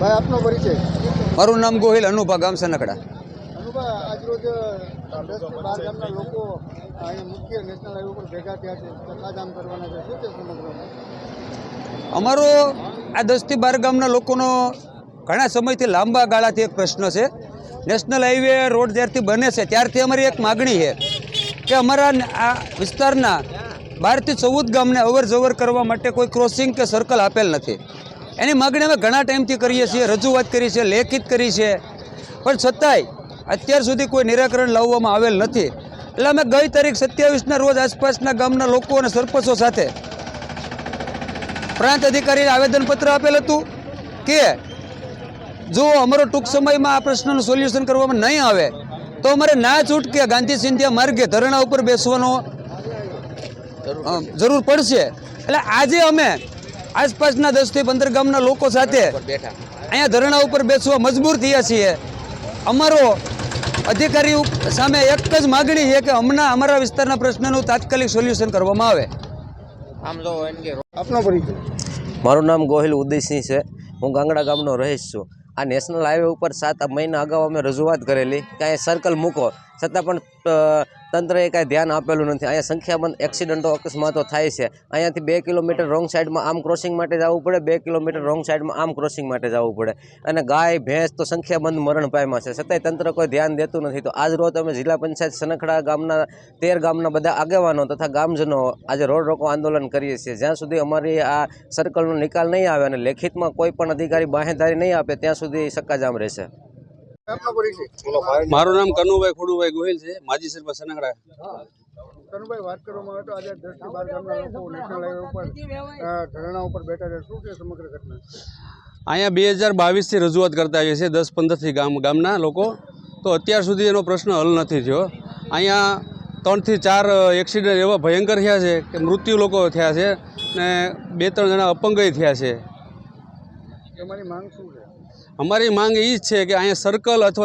ભાઈ આપનો પરિચય. મારું નામ ગોહિલ અનુભા ગામ સનકડા. અમારો આ દસથી બાર ગામના લોકોનો ઘણા સમયથી લાંબા ગાળાથી એક પ્રશ્ન છે. નેશનલ હાઈવે રોડ જ્યારથી બને છે ત્યારથી અમારી એક માગણી છે કે અમારા આ વિસ્તારના બારથી ચૌદ ગામને અવર જવર કરવા માટે કોઈ ક્રોસિંગ કે સર્કલ આપેલ નથી. એની માગણી અમે ઘણા ટાઈમથી કરીએ છીએ, રજૂઆત કરી છે, લેખિત કરી છે. પણ છતાંય અત્યાર સુધી કોઈ નિરાકરણ લાવવામાં આવેલ નથી. એટલે અમે ગઈ તારીખ સત્યાવીસના રોજ આસપાસના ગામના લોકો અને સરપંચો સાથે પ્રાંત અધિકારીને આવેદનપત્ર આપેલ હતું કે જો અમારો ટૂંક સમયમાં આ પ્રશ્નનું સોલ્યુશન કરવામાં નહીં આવે, તો અમારે ના છૂટકે ગાંધી સિંધિયા માર્ગે ધરણા ઉપર બેસવાનો જરૂર પડશે. એટલે આજે અમે આસપાસના દસથી પંદર ગામના લોકો સાથે અહીંયા ધરણા ઉપર બેસવા મજબૂર થયા છીએ. અમારો અધિકારી સામે એક જ માગણી છે કે હમણાં અમારા વિસ્તારના પ્રશ્નનું તાત્કાલિક સોલ્યુશન કરવામાં આવે. આપનો પરિચય. મારું નામ ગોહિલ ઉદયસિંહ છે. હું ગાંગડા ગામનો રહીશ છું. આ નેશનલ હાઈવે ઉપર સાત મહિના અગાઉ અમે રજૂઆત કરેલી કે અહીંયા સર્કલ મૂકો. છતાં પણ અ, તંત્રએ કાંઈ ધ્યાન આપેલું નથી. અહીંયા સંખ્યાબંધ એક્સિડન્ટો અકસ્માતો થાય છે. અહીંયાથી બે કિલોમીટર રોંગ સાઈડમાં આમ ક્રોસિંગ માટે જવું પડે, બે કિલોમીટર રોંગ સાઈડમાં આમ ક્રોસિંગ માટે જવું પડે. અને ગાય, ભેંસ તો સંખ્યાબંધ મરણ પામ્યા છે. છતાંય તંત્ર કોઈ ધ્યાન દેતું નથી. તો આજ રોજ અમે જિલ્લા પંચાયત સનખડા ગામના, તેર ગામના બધા આગેવાનો તથા ગામજનો આજે રોડ રોકો આંદોલન કરીએ છીએ. જ્યાં સુધી અમારી આ સર્કલનો નિકાલ નહીં આવે અને લેખિતમાં કોઈ પણ અધિકારી બાહેંધારી નહીં આપે, ત્યાં સુધી સક્કાજામ રહેશે. મારું નામ કનુભાઈ ખોડુભાઈ ગોહિલ છે. માજી સરપંચ સનગડા. કનુભાઈ વાત કરવામાં આવે તો આજે દસથી બાર ગામના લોકો નેશનલ હાઈવે ઉપર ધરણા ઉપર બેઠા છે. શું છે સમગ્ર ઘટના? અહીંયા બે હજાર બાવીસથી રજૂઆત કરતા આવીએ છીએ દસ પંદરથી ગામ ગામના લોકો. તો અત્યાર સુધી એનો પ્રશ્ન હલ નથી થયો. અહીંયા ત્રણથી ચાર એક્સિડન્ટ એવા ભયંકર થયા છે કે મૃત્યુ લોકો થયા છે ને બે ત્રણ જણા અપંગય થયા છે. અમારી માંગ એ જ છે કે અહીંયા સર્કલ અથવા